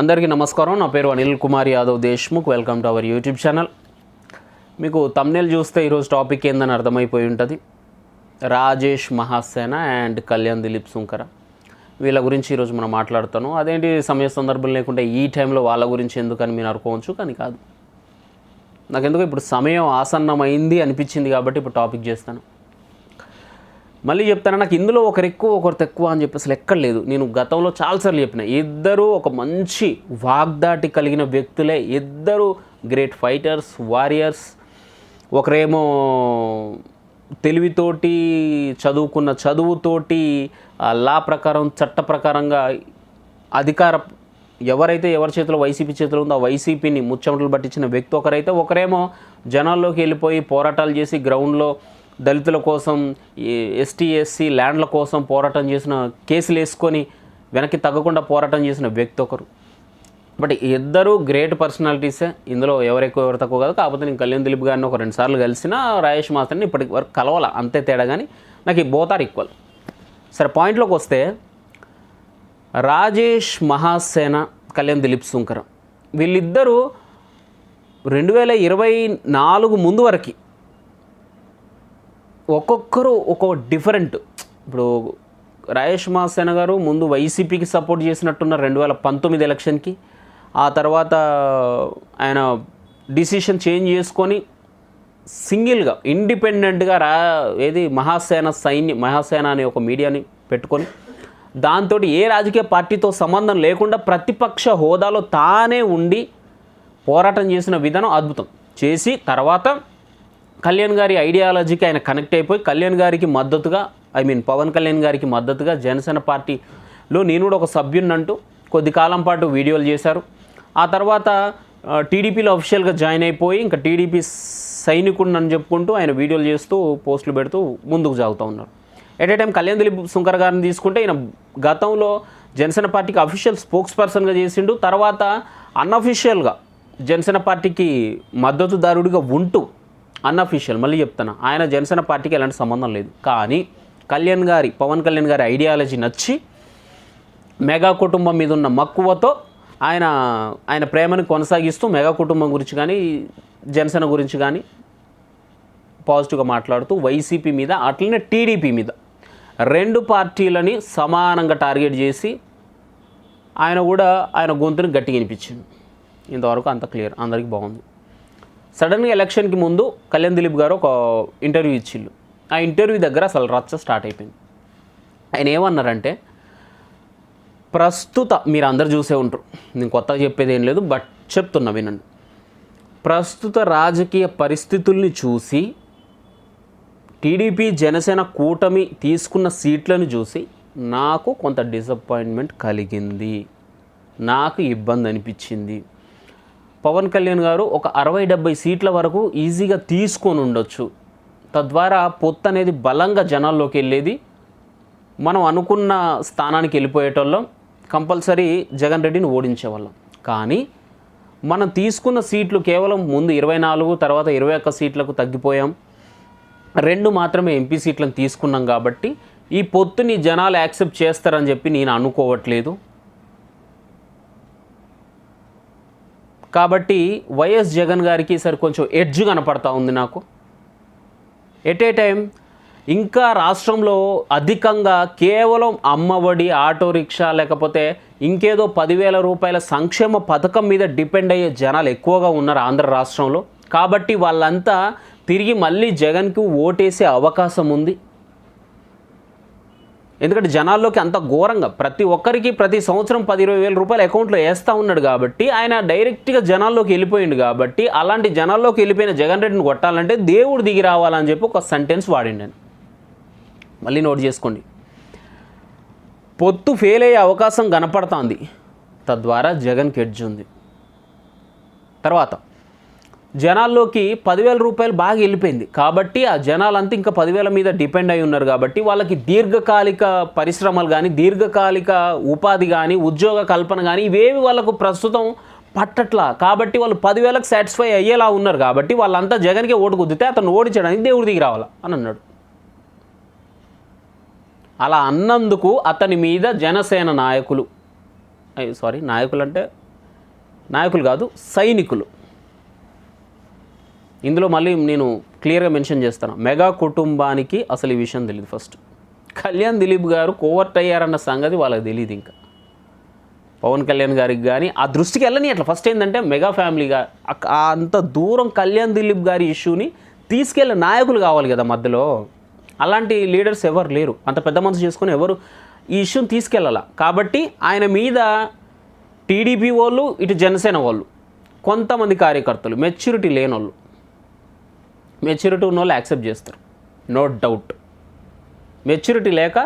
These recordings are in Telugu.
అందరికీ నమస్కారం. నా పేరు Anil Kumar Yadav Deshmukh. Welcome to our YouTube channel మీకు తమ్నేల్ చూస్తే ఈరోజు టాపిక్ ఏందని అర్థమైపోయి ఉంటుంది. రాజేష్ మహాసేన అండ్ కళ్యాణ్ దిలీప్ సుంకర. వీళ్ళ గురించి ఈరోజు మనం మాట్లాడుతాను. అదేంటి సమయ సందర్భం లేకుండా ఈ టైంలో వాళ్ళ గురించి ఎందుకని మీరు అనుకోవచ్చు కానీ కాదు. నాకెందుకు ఇప్పుడు సమయం ఆసన్నమైంది అనిపించింది కాబట్టి ఇప్పుడు టాపిక్ చేస్తాను. మళ్ళీ చెప్తాను నాకు ఇందులో ఒకరు ఎక్కువ ఒకరు తక్కువ అని చెప్పి అసలు ఎక్కడ లేదు. నేను గతంలో చాలాసార్లు చెప్పిన ఇద్దరు ఒక మంచి వాగ్దాటి కలిగిన వ్యక్తులే. ఇద్దరు గ్రేట్ ఫైటర్స్ వారియర్స్. ఒకరేమో తెలివితోటి చదువుకున్న చదువుతోటి లా ప్రకారం చట్ట ప్రకారంగా అధికార ఎవరైతే ఎవరి చేతిలో వైసీపీ చేతిలో ఉందో ఆ వైసీపీని ముచ్చమటలు పట్టించిన వ్యక్తి ఒకరైతే ఒకరేమో జనాల్లోకి వెళ్ళిపోయి పోరాటాలు చేసి గ్రౌండ్లో దళితుల కోసం ఎస్టీ ఎస్సీ ల్యాండ్ల కోసం పోరాటం చేసిన కేసులు వేసుకొని వెనక్కి తగ్గకుండా పోరాటం చేసిన వ్యక్తి ఒకరు. బట్ ఇద్దరు గ్రేట్ పర్సనాలిటీసే. ఇందులో ఎవరెక్కువ ఎవరు తక్కువ కాదు. కాకపోతే నేను కళ్యాణ్ దిలీప్ గారిని ఒక రెండు సార్లు కలిసిన రాజేష్ మాస్టర్ని ఇప్పటికి వరకు కలవాల. అంతే తేడా కానీ నాకు ఈ బోతార్ ఈక్వల్. సరే పాయింట్లోకి వస్తే రాజేష్ మహాసేన కళ్యాణ్ దిలీప్ సుంకరం. వీళ్ళిద్దరూ రెండు వేల ఇరవై నాలుగు ముందు వరకు ఒక్కొక్కరు ఒక్కొక్క డిఫరెంట్ ఇప్పుడు రాజేష్ మహాసేన గారు ముందు వైసీపీకి సపోర్ట్ చేసినట్టున్నారు రెండు వేల పంతొమ్మిది ఎలక్షన్కి. ఆ తర్వాత ఆయన డిసిషన్ చేంజ్ చేసుకొని సింగిల్గా ఇండిపెండెంట్గా రా ఏది మహాసేన సైన్య మహాసేన అనే ఒక మీడియాని పెట్టుకొని దాంతో ఏ రాజకీయ పార్టీతో సంబంధం లేకుండా ప్రతిపక్ష హోదాలో తానే ఉండి పోరాటం చేసిన విధానం అద్భుతం. చేసి తర్వాత కళ్యాణ్ గారి ఐడియాలజీకి ఆయన కనెక్ట్ అయిపోయి కళ్యాణ్ గారికి మద్దతుగా ఐ మీన్ పవన్ కళ్యాణ్ గారికి మద్దతుగా జనసేన పార్టీలో నేను కూడా ఒక సభ్యున్నంటూ కొద్ది కాలం పాటు వీడియోలు చేశారు. ఆ తర్వాత టీడీపీలో అఫీషియల్గా జాయిన్ అయిపోయి ఇంకా టీడీపీ సైనికుడిని అని చెప్పుకుంటూ ఆయన వీడియోలు చేస్తూ పోస్టులు పెడుతూ ముందుకు సాగుతూ ఉన్నారు. At a time Kalyan Dilip Sunkar గారిని తీసుకుంటే ఈయన గతంలో జనసేన పార్టీకి అఫీషియల్ స్పోక్స్ పర్సన్గా చేసిండు. తర్వాత అన్అఫీషియల్గా జనసేన పార్టీకి మద్దతుదారుడిగా ఉంటూ అన్అఫీషియల్ మళ్ళీ చెప్తాను ఆయన జనసేన పార్టీకి ఎలాంటి సంబంధం లేదు. కానీ కళ్యాణ్ గారి పవన్ కళ్యాణ్ గారి ఐడియాలజీ నచ్చి మెగా కుటుంబం మీద ఉన్న మక్కువతో ఆయన ఆయన ప్రేమను కొనసాగిస్తూ మెగా కుటుంబం గురించి కానీ జనసేన గురించి కానీ పాజిటివ్గా మాట్లాడుతూ వైసీపీ మీద అట్లనే టీడీపీ మీద రెండు పార్టీలని సమానంగా టార్గెట్ చేసి ఆయన కూడా ఆయన గొంతుని గట్టిగా వినిపించింది. ఇంతవరకు అంత క్లియర్ అందరికీ బాగుంది. సడన్గా ఎలక్షన్కి ముందు కళ్యాణ్ దిలీప్ గారు ఒక ఇంటర్వ్యూ ఇచ్చిళ్ళు. ఆ ఇంటర్వ్యూ దగ్గర అసలు రచ్చ స్టార్ట్ అయిపోయింది. ఆయన ఏమన్నారంటే ప్రస్తుత మీరు అందరు చూసే ఉంటారు. నేను కొత్తగా చెప్పేది ఏం లేదు బట్ చెప్తున్నా వినండి. ప్రస్తుత రాజకీయ పరిస్థితుల్ని చూసి టీడీపీ జనసేన కూటమి తీసుకున్న సీట్లను చూసి నాకు కొంత డిసప్పాయింట్మెంట్ కలిగింది. నాకు ఇబ్బంది అనిపించింది. పవన్ కళ్యాణ్ గారు ఒక అరవై డెబ్బై సీట్ల వరకు ఈజీగా తీసుకొని ఉండొచ్చు. తద్వారా పొత్తు అనేది బలంగా జనాల్లోకి వెళ్ళేది. మనం అనుకున్న స్థానానికి వెళ్ళిపోయేటోళ్ళం. కంపల్సరీ జగన్ రెడ్డిని ఓడించేవాళ్ళం. కానీ మనం తీసుకున్న సీట్లు కేవలం ముందు ఇరవై నాలుగు తర్వాత ఇరవై ఒక్క సీట్లకు తగ్గిపోయాం. రెండు మాత్రమే ఎంపీ సీట్లను తీసుకున్నాం కాబట్టి ఈ పొత్తుని జనాలు యాక్సెప్ట్ చేస్తారని చెప్పి నేను అనుకోవట్లేదు. కాబట్టి వైఎస్ జగన్ గారికి సరి కొంచెం ఎడ్జ్ కనపడతా ఉంది నాకు. ఎట్ ఏ టైం ఇంకా రాష్ట్రంలో అధికంగా కేవలం అమ్మఒడి ఆటో రిక్షా లేకపోతే ఇంకేదో పదివేల రూపాయల సంక్షేమ పథకం మీద డిపెండ్ అయ్యే జనాలు ఎక్కువగా ఉన్నారు ఆంధ్ర రాష్ట్రంలో. కాబట్టి వాళ్ళంతా తిరిగి మళ్ళీ జగన్కి ఓటేసే అవకాశం ఉంది. ఎందుకంటే జనాల్లోకి అంత ఘోరంగా ప్రతి ఒక్కరికి ప్రతి సంవత్సరం పది ఇరవై వేల రూపాయలు అకౌంట్లో వేస్తూ ఉన్నాడు కాబట్టి ఆయన డైరెక్ట్గా జనాల్లోకి వెళ్ళిపోయిండు కాబట్టి అలాంటి జనాల్లోకి వెళ్ళిపోయిన జగన్ రెడ్డిని కొట్టాలంటే దేవుడు దిగి రావాలని చెప్పి ఒక సెంటెన్స్ వాడిండి నేను. మళ్ళీ నోట్ చేసుకోండి. పొత్తు ఫెయిల్ అయ్యే అవకాశం కనపడుతోంది. తద్వారా జగన్కి ఎడ్జ్ ఉంది. తర్వాత జనాల్లోకి పదివేల రూపాయలు బాగా వెళ్ళిపోయింది. కాబట్టి ఆ జనాలంతా ఇంకా పదివేల మీద డిపెండ్ అయి ఉన్నారు కాబట్టి వాళ్ళకి దీర్ఘకాలిక పరిశ్రమలు కానీ దీర్ఘకాలిక ఉపాధి కానీ ఉద్యోగ కల్పన కానీ ఇవేవి వాళ్ళకు ప్రస్తుతం పట్టట్లా. కాబట్టి వాళ్ళు పదివేలకు సాటిస్ఫై అయ్యేలా ఉన్నారు కాబట్టి వాళ్ళంతా జగన్కి ఓటు కుదితే అతను ఓడించడానికి దేవుడి దిగి రావాలా అని అన్నాడు. అలా అన్నందుకు అతని మీద జనసేన నాయకులు సారీ నాయకులు అంటే నాయకులు కాదు సైనికులు. ఇందులో మళ్ళీ నేను క్లియర్గా మెన్షన్ చేస్తాను. మెగా కుటుంబానికి అసలు ఈ విషయం తెలియదు ఫస్ట్. కళ్యాణ్ దిలీప్ గారు కోవర్ట్ అయ్యారన్న సంగతి వాళ్ళకి తెలియదు ఇంకా. పవన్ కళ్యాణ్ గారికి కానీ ఆ దృష్టికి వెళ్ళని అట్లా. ఫస్ట్ ఏంటంటే మెగా ఫ్యామిలీగా అంత దూరం కళ్యాణ్ దిలీప్ గారి ఇష్యూని తీసుకెళ్ళే నాయకులు కావాలి కదా మధ్యలో. అలాంటి లీడర్స్ ఎవరు లేరు. అంత పెద్ద మనసు చేసుకొని ఎవరు ఈ ఇష్యూని తీసుకెళ్ళాల. కాబట్టి ఆయన మీద టీడీపీ వాళ్ళు ఇటు జనసేన వాళ్ళు కొంతమంది కార్యకర్తలు మెచ్యూరిటీ లేని వాళ్ళు మెచ్యూరిటీ ఉన్న వాళ్ళు యాక్సెప్ట్ చేస్తారు. నో డౌట్ మెచ్యూరిటీ లేక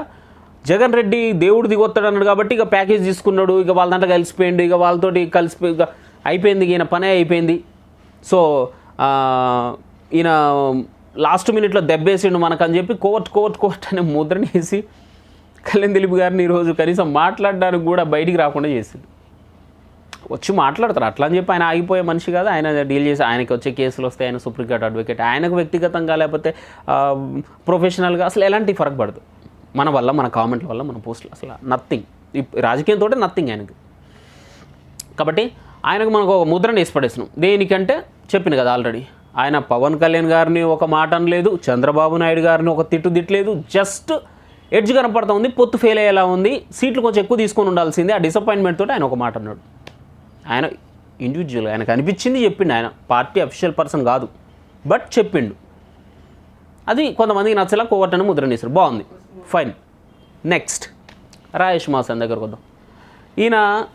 జగన్ రెడ్డి దేవుడు దిగొత్తాడు అన్నాడు కాబట్టి ఇక ప్యాకేజ్ తీసుకున్నాడు ఇక వాళ్ళ దాంట్లో కలిసిపోయిండు ఇక వాళ్ళతోటి కలిసిపోయి ఇక అయిపోయింది ఈయన పనే అయిపోయింది. సో ఈయన లాస్ట్ మినిట్లో దెబ్బేసిండు మనకు అని చెప్పి కోర్ట్ కోర్ట్ కోర్ట్ అనే ముద్రని వేసి కళ్యాణ్ దిలీప్ గారిని ఈరోజు కనీసం మాట్లాడడానికి కూడా బయటికి రాకుండా చేసిండు. వచ్చి మాట్లాడతారు. అట్లా అని చెప్పి ఆయన ఆగిపోయే మనిషి కాదు. ఆయన డీల్ చేసి ఆయనకి వచ్చే కేసులు వస్తే ఆయన సుప్రీంకోర్టు అడ్వకేట్ ఆయనకు వ్యక్తిగతంగా లేకపోతే ప్రొఫెషనల్గా అసలు ఎలాంటి ఫరక్ పడదు. మన వల్ల మన కామెంట్ల వల్ల మన పోస్టులు అసలు నథింగ్. రాజకీయంతో నథింగ్ ఆయనకు. కాబట్టి ఆయనకు మనకు ఒక ముద్రను వేసి పడేసినాం దేనికంటే చెప్పిన కదా ఆల్రెడీ ఆయన పవన్ కళ్యాణ్ గారిని ఒక మాట అనలేదు చంద్రబాబు నాయుడు గారిని ఒక తిట్టు తిట్టలేదు జస్ట్ ఎడ్జ్ కనపడతా ఉంది పొత్తు ఫెయిల్ అయ్యేలా ఉంది సీట్లు కొంచెం ఎక్కువ తీసుకొని ఉండాల్సింది ఆ డిసప్పాయింట్మెంట్ తోటి ఆయన ఒక మాట అన్నాడు. ఆయన ఇండివిజువల్ ఆయనకు అనిపించింది చెప్పిండు ఆయన. పార్టీ అఫీషియల్ పర్సన్ కాదు. బట్ చెప్పిండు. అది కొంతమందికి నచ్చలా కోవటని ముద్రణ వేశారు బాగుంది. ఫైన్ నెక్స్ట్ రాయేష్ మాసన్ దగ్గరకు వద్దాం. ఈయన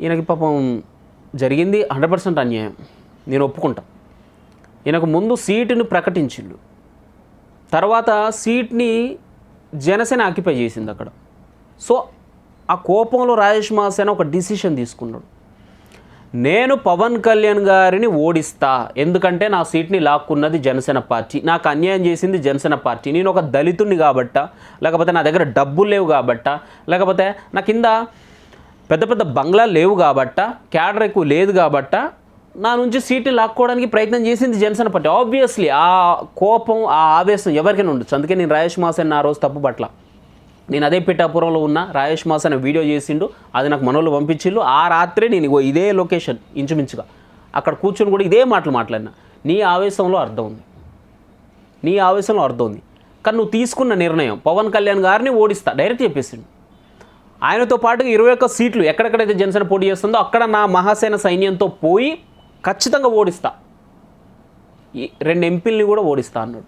ఈయనకి పాపం జరిగింది హండ్రెడ్ పర్సెంట్ అన్యాయం. నేను ఒప్పుకుంటా. ఈయనకు ముందు సీటుని ప్రకటించిండు. తర్వాత సీట్ని జనసేన ఆక్యుపై చేసింది అక్కడ. సో ఆ కోపంలో రాజేష్ మాసేన ఒక డిసిషన్ తీసుకున్నాడు. నేను పవన్ కళ్యాణ్ గారిని ఓడిస్తా ఎందుకంటే నా సీట్ని లాక్కున్నది జనసేన పార్టీ. నాకు అన్యాయం చేసింది జనసేన పార్టీ. నేను ఒక దళితుడిని కాబట్ట లేకపోతే నా దగ్గర డబ్బులు లేవు కాబట్ట లేకపోతే నా కింద పెద్ద పెద్ద బంగ్లా లేవు కాబట్ట క్యాడర్ ఎక్కువ లేదు కాబట్ట నా నుంచి సీట్ని లాక్కోవడానికి ప్రయత్నం చేసింది జనసేన పార్టీ. ఆబ్వియస్లీ ఆ కోపం ఆ ఆవేశం ఎవరికైనా ఉండొచ్చు. అందుకే నేను రాజేష్ మాసన్ ఆ రోజు తప్పు పట్ల నేను అదే పిఠాపురంలో ఉన్న రాయేష్ మాస్ అనే వీడియో చేసిండు అది నాకు మనోళ్ళు పంపించిండు ఆ రాత్రే నేను ఇగో ఇదే లొకేషన్ ఇంచుమించుగా. అక్కడ కూర్చొని కూడా ఇదే మాటలు మాట్లాడినా. నీ ఆవేశంలో అర్థం ఉంది. నీ ఆవేశంలో అర్థం ఉంది. కానీ నువ్వు తీసుకున్న నిర్ణయం పవన్ కళ్యాణ్ గారిని ఓడిస్తా డైరెక్ట్ చెప్పేసిండు. ఆయనతో పాటుగా ఇరవై ఒక్క సీట్లు ఎక్కడెక్కడైతే జనసేన పోటీ చేస్తుందో అక్కడ నా మహాసేన సైన్యంతో పోయి ఖచ్చితంగా ఓడిస్తా. ఈ రెండు ఎంపీలని కూడా ఓడిస్తా అన్నాడు.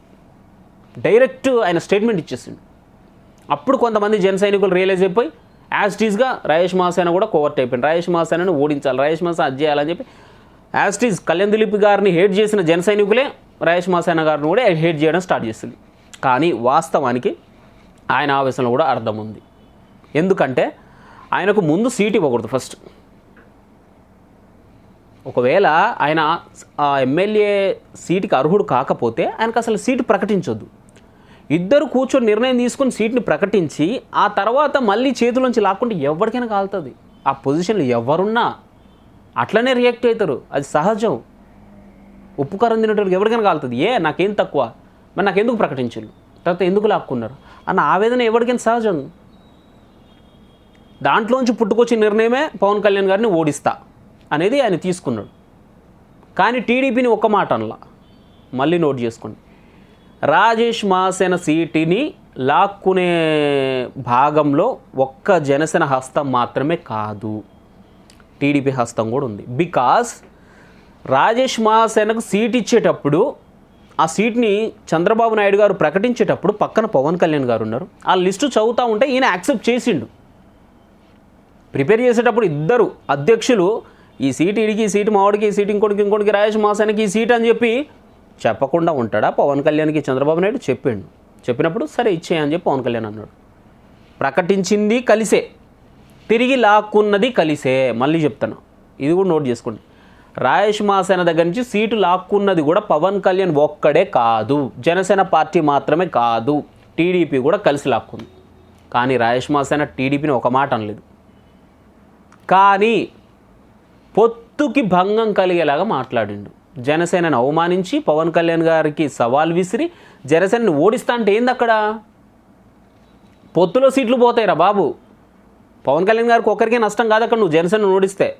డైరెక్ట్ ఆయన స్టేట్మెంట్ ఇచ్చేసిండు. అప్పుడు కొంతమంది జన సైనికులు రియలైజ్ అయిపోయి యాస్టీస్గా రాయేష్ మాసేన కూడా కోవర్ట్ అయిపోయింది. రాయేష్ మాసేనని ఓడించాలి. రాయేష్ మాస అది చేయాలని చెప్పి యాస్టీస్ టీజ్ కళ్యాణ్ దిలీప్ గారిని హేట్ చేసిన జన సైనికులే రాయేష్ మాసేన గారిని కూడా హేట్ చేయడం స్టార్ట్ చేస్తుంది కానీ వాస్తవానికి ఆయన ఆవేశంలో కూడా అర్థం ఉంది. ఎందుకంటే ఆయనకు ముందు సీట్ ఇవ్వకూడదు ఫస్ట్ ఒకవేళ ఆయన ఎమ్మెల్యే సీటుకి అర్హుడు కాకపోతే ఆయనకు అసలు సీటు ప్రకటించొద్దు. ఇద్దరు కూర్చొని నిర్ణయం తీసుకొని సీట్ని ప్రకటించి ఆ తర్వాత మళ్ళీ చేతిలోంచి లాక్కుంటే ఎవరికైనా కాలుతుంది. ఆ పొజిషన్లో ఎవరున్నా అట్లనే రియాక్ట్ అవుతారు. అది సహజం. ఉప్పు కారం తినేటోళ్ళకి ఎవరికైనా కాలుతుంది. ఏ నాకేం తక్కువ? మరి నాకు ఎందుకు ప్రకటించారు? తర్వాత ఎందుకు లాక్కున్నారు? అన్న ఆవేదన ఎవరికైనా సహజం. దాంట్లోంచి పుట్టుకొచ్చిన నిర్ణయమే పవన్ కళ్యాణ్ గారిని ఓడిస్తా అనేది ఆయన తీసుకున్నాడు. కానీ టీడీపీని ఒక్క మాట అనలా. మళ్ళీ నోట్ చేసుకోండి. రాజేష్ మహాసేన సీటిని లాక్కునే భాగంలో ఒక్క జనసేన హస్తం మాత్రమే కాదు. టీడీపీ హస్తం కూడా ఉంది. బికాస్ రాజేష్ మహాసేనకు సీట్ ఇచ్చేటప్పుడు ఆ సీట్ని చంద్రబాబు నాయుడు గారు ప్రకటించేటప్పుడు పక్కన పవన్ కళ్యాణ్ గారు ఉన్నారు. ఆ లిస్టు చదువుతూ ఉంటే ఈయన యాక్సెప్ట్ చేసిండు. ప్రిపేర్ చేసేటప్పుడు ఇద్దరు అధ్యక్షులు ఈ సీటు ఇడికి ఈ సీటు మావాడికి ఈ సీటు ఇంకోటికి ఇంకోటికి రాజేష్ మహాసేనకి ఈ సీట్ అని చెప్పి చెప్పకుండా ఉంటాడా? పవన్ కళ్యాణ్కి చంద్రబాబు నాయుడు చెప్పిండు. చెప్పినప్పుడు సరే ఇచ్చేయని చెప్పి పవన్ కళ్యాణ్ అన్నాడు. ప్రకటించింది కలిసే. తిరిగి లాక్కున్నది కలిసే. మళ్ళీ చెప్తాను ఇది కూడా నోట్ చేసుకోండి. రాయేష్ మాసేన దగ్గర నుంచి సీటు లాక్కున్నది కూడా పవన్ కళ్యాణ్ ఒక్కడే కాదు. జనసేన పార్టీ మాత్రమే కాదు. టీడీపీ కూడా కలిసి లాక్కుంది. కానీ రాయేష్ మాసేన టీడీపీని ఒక మాట అనలేదు. కానీ పొత్తుకి భంగం కలిగేలాగా మాట్లాడిండు. జనసేనను అవమానించి పవన్ కళ్యాణ్ గారికి సవాల్ విసిరి జనసేనని ఓడిస్తా అంటే ఏంది అక్కడ పొత్తులో సీట్లు పోతాయిరా బాబు. పవన్ కళ్యాణ్ గారికి ఒక్కరికే నష్టం కాదు అక్కడ నువ్వు జనసేనను ఓడిస్తే.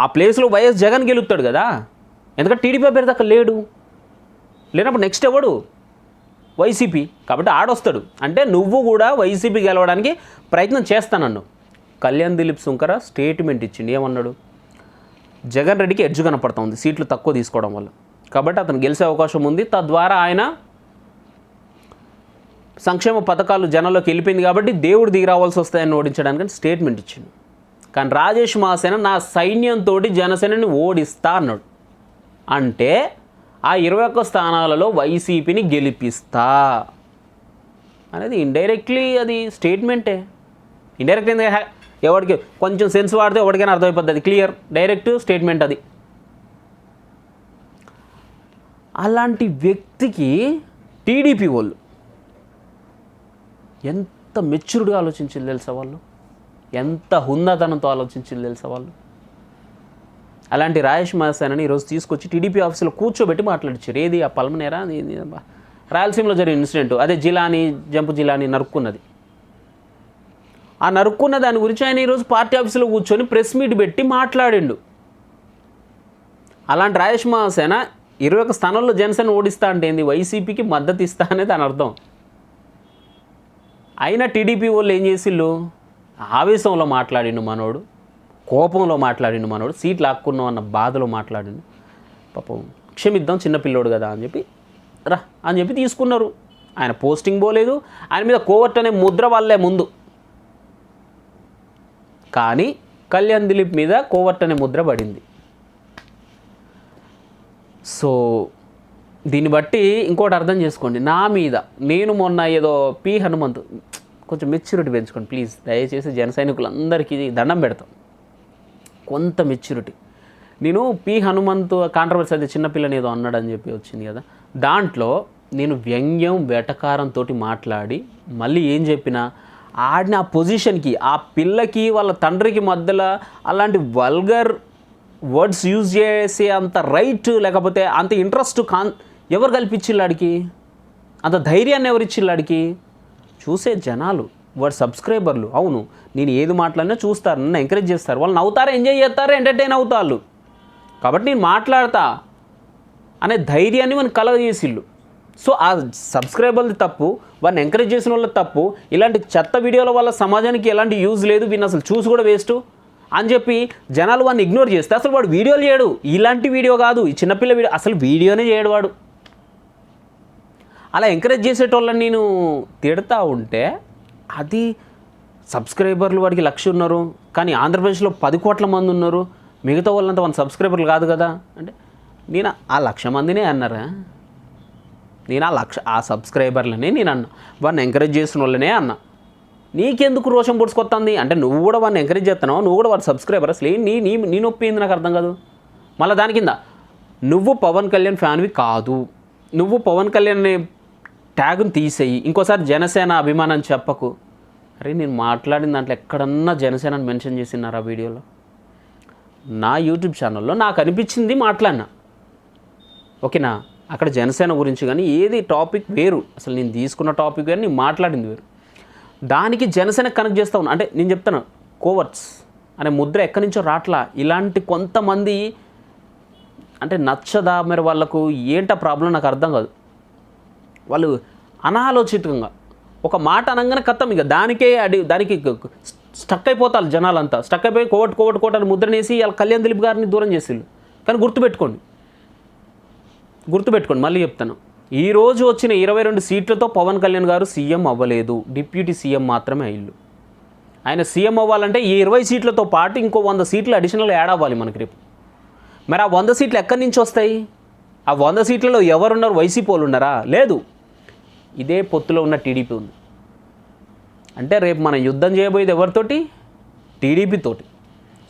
ఆ ప్లేస్లో వైఎస్ జగన్ గెలుస్తాడు కదా. ఎందుకంటే టీడీపీ అభ్యర్థి అక్కడ లేడు. లేనప్పుడు నెక్స్ట్ ఎవడు? వైసీపీ. కాబట్టి ఆడొస్తాడు. అంటే నువ్వు కూడా వైసీపీ గెలవడానికి ప్రయత్నం చేస్తానన్ను కళ్యాణ్ దిలీప్ సుంకర స్టేట్మెంట్ ఇచ్చింది ఏమన్నాడు? జగన్ రెడ్డికి ఎడ్జ్ కనపడుతుంది సీట్లు తక్కువ తీసుకోవడం వల్ల. కాబట్టి అతను గెలిచే అవకాశం ఉంది. తద్వారా ఆయన సంక్షేమ పథకాలు జనంలోకి వెళ్ళిపోయింది కాబట్టి దేవుడు దిగి రావాల్సి వస్తాయని ఓడించడానికి స్టేట్మెంట్ ఇచ్చింది కానీ రాజేష్ మాసేన నా సైన్యంతో జనసేనని ఓడిస్తా అన్నాడు. అంటే ఆ ఇరవై ఒక్క స్థానాలలో వైసీపీని గెలిపిస్తా అనేది ఇండైరెక్ట్లీ అది స్టేట్మెంటే ఇండైరెక్ట్ ఏంది ఎవరికి కొంచెం సెన్స్ వాడితే ఎవరికైనా అర్థమైపోద్ది. అది క్లియర్ డైరెక్ట్ స్టేట్మెంట్ అది. అలాంటి వ్యక్తికి టీడీపీ వాళ్ళు ఎంత మెచ్యూర్డ్గా ఆలోచించింది తెలుసా వాళ్ళు? ఎంత హుందాతనంతో ఆలోచించింది తెలుసా వాళ్ళు? అలాంటి రాయేష్ మహాసేనని ఈరోజు తీసుకొచ్చి టీడీపీ ఆఫీసులో కూర్చోబెట్టి మాట్లాడించారు ఏది ఆ పల్మనేరా? రాయలసీమలో జరిగిన ఇన్సిడెంట్. అదే జిలాని జంపు జిలాని నరుక్కున్నది. ఆ నరుక్కున్న దాని గురించి ఆయన ఈరోజు పార్టీ ఆఫీసులో కూర్చొని ప్రెస్ మీట్ పెట్టి మాట్లాడిండు. అలాంటి రాజేష్ మహాసేన ఇరవై ఒక స్థానంలో జనసేన ఓడిస్తా అంటే ఏంది? వైసీపీకి మద్దతు ఇస్తా అనేది దాని అర్థం. అయినా టీడీపీ వాళ్ళు ఏం చేసిళ్ళు? ఆవేశంలో మాట్లాడిండు మనోడు కోపంలో మాట్లాడిండు మనోడు సీట్లు లాక్కున్నాం అన్న బాధలో మాట్లాడిండు. పాపం క్షమిద్దాం చిన్నపిల్లోడు కదా అని చెప్పి రా అని చెప్పి తీసుకున్నారు. ఆయన పోస్టింగ్ పోలేదు. ఆయన మీద కోవర్ట్ అనే ముద్ర వాళ్ళే ముందు. కానీ కళ్యాణ్ దిలీప్ మీద కోవర్ట్ అనే ముద్ర పడింది. సో దీన్ని బట్టి ఇంకోటి అర్థం చేసుకోండి. నా మీద నేను మొన్న ఏదో పి హనుమంత్ కొంచెం మెచ్యూరిటీ పెంచుకోండి ప్లీజ్. దయచేసి జన సైనికులందరికీ దండం పెడతాం. కొంత మెచ్యూరిటీ. నేను పి హనుమంత్ కాంట్రవర్సీ అయితే చిన్నపిల్లని ఏదో అన్నాడని చెప్పి వచ్చింది కదా. దాంట్లో నేను వ్యంగ్యం వెటకారంతో మాట్లాడి మళ్ళీ ఏం చెప్పినా ఆడిన ఆ పొజిషన్కి ఆ పిల్లకి వాళ్ళ తండ్రికి మధ్యలో అలాంటి వల్గర్ వర్డ్స్ యూజ్ చేసే అంత రైట్ లేకపోతే అంత ఇంట్రెస్ట్ కాన్ ఎవరు కల్పించిల్లు ఆడికి? అంత ధైర్యాన్ని ఎవరు ఆడికి? చూసే జనాలు వాడు సబ్స్క్రైబర్లు. అవును నేను ఏది మాట్లాడినా చూస్తారు నన్ను ఎంకరేజ్ చేస్తారు. వాళ్ళు నవ్వుతారు ఎంజాయ్ చేస్తారు ఎంటర్టైన్ అవుతారు కాబట్టి నేను మాట్లాడతా అనే ధైర్యాన్ని మనం కలగజేసిళ్ళు. సో ఆ సబ్స్క్రైబర్ది తప్పు వాడిని ఎంకరేజ్ చేసిన వాళ్ళ తప్పు ఇలాంటి చెత్త వీడియోల వల్ల సమాజానికి ఎలాంటి యూజ్ లేదు వీడిని అసలు చూసి కూడా వేస్ట్ అని చెప్పి జనాలు వాడిని ఇగ్నోర్ చేస్తే అసలు వాడు వీడియోలు చేయడు ఇలాంటి వీడియో కాదు. ఈ చిన్నపిల్ల వీడియో అసలు వీడియోనే చేయడు వాడు. అలా ఎంకరేజ్ చేసేటోళ్ళని నేను తిడతా ఉంటే అది సబ్స్క్రైబర్లు వాడికి లక్ష ఉన్నారు కానీ ఆంధ్రప్రదేశ్లో పది కోట్ల మంది ఉన్నారు. మిగతా వాళ్ళంతా వాళ్ళ సబ్స్క్రైబర్లు కాదు కదా. అంటే నేను ఆ లక్ష మందినే అన్నారా? నేను ఆ లక్ష ఆ సబ్స్క్రైబర్లనే నేను అన్నా. వాడిని ఎంకరేజ్ చేసిన వాళ్ళనే అన్నా. నీకెందుకు రోషం పొడుచుకొస్తుంది అంటే నువ్వు కూడా వాడిని ఎంకరేజ్ చేస్తున్నావు? నువ్వు కూడా వాడు సబ్స్క్రైబర్ అసలు నీ నీ నీ నొప్పి ఏంది నాకు అర్థం కాదు. మళ్ళీ దాని కింద నువ్వు పవన్ కళ్యాణ్ ఫ్యాన్వి కాదు. నువ్వు పవన్ కళ్యాణ్ ట్యాగ్ను తీసేయి. ఇంకోసారి జనసేన అభిమానం చెప్పకు. అరే నేను మాట్లాడిన దాంట్లో ఎక్కడన్నా జనసేనని మెన్షన్ చేసినారు ఆ వీడియోలో? నా యూట్యూబ్ ఛానల్లో నాకు అనిపించింది మాట్లాడినా. ఓకేనా? అక్కడ జనసేన గురించి కానీ ఏది టాపిక్ వేరు. అసలు నేను తీసుకున్న టాపిక్ కానీ నేను మాట్లాడింది వేరు. దానికి జనసేన కనెక్ట్ చేస్తా ఉన్నా. అంటే నేను చెప్తాను కోవర్ట్స్ అనే ముద్ర ఎక్కడి నుంచో రాట్లా? ఇలాంటి కొంతమంది అంటే నచ్చదా మరి వాళ్ళకు ఏంట ప్రాబ్లం నాకు అర్థం కాదు. వాళ్ళు అనాలోచితంగా ఒక మాట అనగానే కథం ఇక. దానికే అడి దానికి స్టక్ అయిపోతారు జనాలంతా. స్టక్ అయిపోయి కోవట్ కోవట్ కోట అని ముద్రనేసి వాళ్ళ కళ్యాణ్ దిలీప్ గారిని దూరం చేసేళ్ళు. కానీ గుర్తుపెట్టుకోండి. గుర్తుపెట్టుకోండి మళ్ళీ చెప్తాను. ఈరోజు వచ్చిన ఇరవై రెండు సీట్లతో పవన్ కళ్యాణ్ గారు సీఎం అవ్వలేదు. డిప్యూటీ సీఎం మాత్రమే అయ్యిల్లు ఆయన సీఎం అవ్వాలంటే ఈ ఇరవై సీట్లతో పాటు ఇంకో వంద సీట్లు అడిషనల్ యాడ్ అవ్వాలి మనకి రేపు. మరి ఆ వంద సీట్లు ఎక్కడి నుంచి వస్తాయి? ఆ వంద సీట్లలో ఎవరున్నారు? వైసీపీ వాళ్ళు ఉన్నారా? లేదు. ఇదే పొత్తులో ఉన్న టీడీపీ ఉంది. అంటే రేపు మనం యుద్ధం చేయబోయేది ఎవరితోటి? టీడీపీతోటి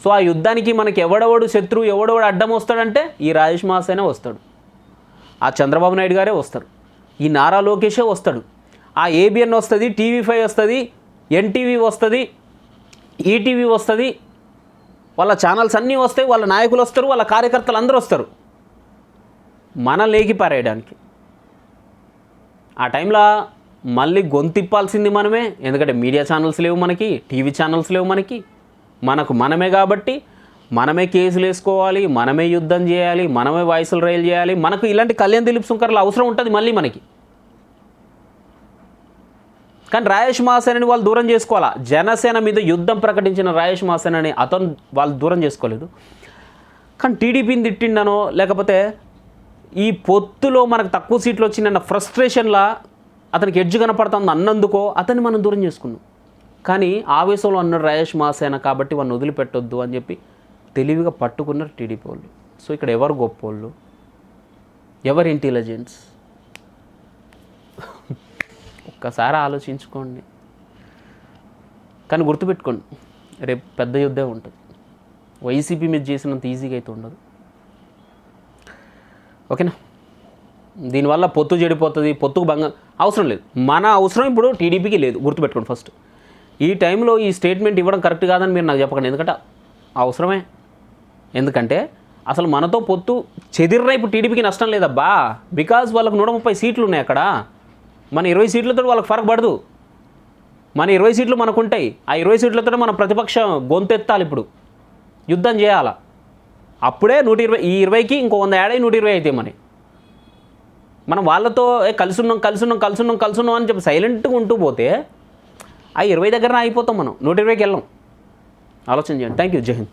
సో ఆ యుద్ధానికి మనకి ఎవడెవడు శత్రువు ఎవడెవడు అడ్డం వస్తాడంటే ఈ రాజేష్ మాసైనా వస్తాడు. ఆ చంద్రబాబు నాయుడు గారే వస్తారు. ఈ నారా లోకేషే వస్తాడు. ఆ ఏబిఎన్ వస్తుంది టీవీ ఫైవ్ వస్తుంది ఎన్టీవీ వస్తుంది ఈటీవీ వస్తుంది. వాళ్ళ ఛానల్స్ అన్నీ వస్తాయి వాళ్ళ నాయకులు వస్తారు వాళ్ళ కార్యకర్తలు అందరూ వస్తారు. మన లేకి పారేయడానికి. ఆ టైంలో మళ్ళీ గొంతిప్పాల్సింది మనమే ఎందుకంటే మీడియా ఛానల్స్ లేవు మనకి టీవీ ఛానల్స్ లేవు మనకి మనకు మనమే కాబట్టి మనమే కేసులు వేసుకోవాలి మనమే యుద్ధం చేయాలి మనమే వాయిసులు రైలు చేయాలి. మనకు ఇలాంటి కళ్యాణ్ దిలీప్ సుంకర్లు అవసరం ఉంటుంది మళ్ళీ మనకి. కానీ రాయేష్ మాసేనని వాళ్ళు దూరం చేసుకోవాలా? జనసేన మీద యుద్ధం ప్రకటించిన రాయేష్ మాసేనని అతను వాళ్ళు దూరం చేసుకోలేదు. కానీ టీడీపీని తిట్టిండనో లేకపోతే ఈ పొత్తులో మనకు తక్కువ సీట్లు వచ్చిందన్న ఫ్రస్ట్రేషన్లా అతనికి ఎడ్జ్ కనపడుతుంది అన్నందుకో అతన్ని మనం దూరం చేసుకున్నాం. కానీ ఆవేశంలో అన్నాడు రాయేష్ మాసేన కాబట్టి వాడిని వదిలిపెట్టొద్దు అని చెప్పి తెలివిగా పట్టుకున్నారు టీడీపీ వాళ్ళు. సో ఇక్కడ ఎవరు గొప్ప వాళ్ళు ఎవరు ఇంటెలిజెన్స్ ఒక్కసారి ఆలోచించుకోండి. కానీ గుర్తుపెట్టుకోండి రేపు పెద్ద యుద్ధం ఉంటుంది. వైసీపీ మీద చేసినంత ఈజీగా అయితే ఉండదు. ఓకేనా? దీనివల్ల పొత్తు చెడిపోతుంది పొత్తుకు భంగం అవసరం లేదు. మన అవసరం ఇప్పుడు టీడీపీకి లేదు గుర్తుపెట్టుకోండి ఫస్ట్. ఈ టైంలో ఈ స్టేట్మెంట్ ఇవ్వడం కరెక్ట్ కాదని మీరు నాకు చెప్పకండి. ఎందుకంటే అవసరమే. ఎందుకంటే అసలు మనతో పొత్తు చెదిర్రైపు టీడీపీకి నష్టం లేదబ్బా. బికాజ్ వాళ్ళకు నూట ముప్పై సీట్లు ఉన్నాయి అక్కడ. మన ఇరవై సీట్లతో వాళ్ళకి ఫరక్ పడదు. మన ఇరవై సీట్లు మనకు ఉంటాయి ఆ ఇరవై సీట్లతో మన ప్రతిపక్షం గొంతెత్తాలి ఇప్పుడు. యుద్ధం చేయాలా? అప్పుడే నూట ఇరవై ఈ ఇరవైకి ఇంకో వంద యాడ్ నూట ఇరవై అయితే మరి. మనం వాళ్ళతో "ఏ, కలిసి ఉన్నాం కలుసున్నాం అని చెప్పి సైలెంట్గా ఉంటూ పోతే ఆ ఇరవై దగ్గర అయిపోతాం మనం. నూట ఇరవైకి వెళ్ళాం. ఆలోచన చేయండి. థ్యాంక్ యూ జై హింద్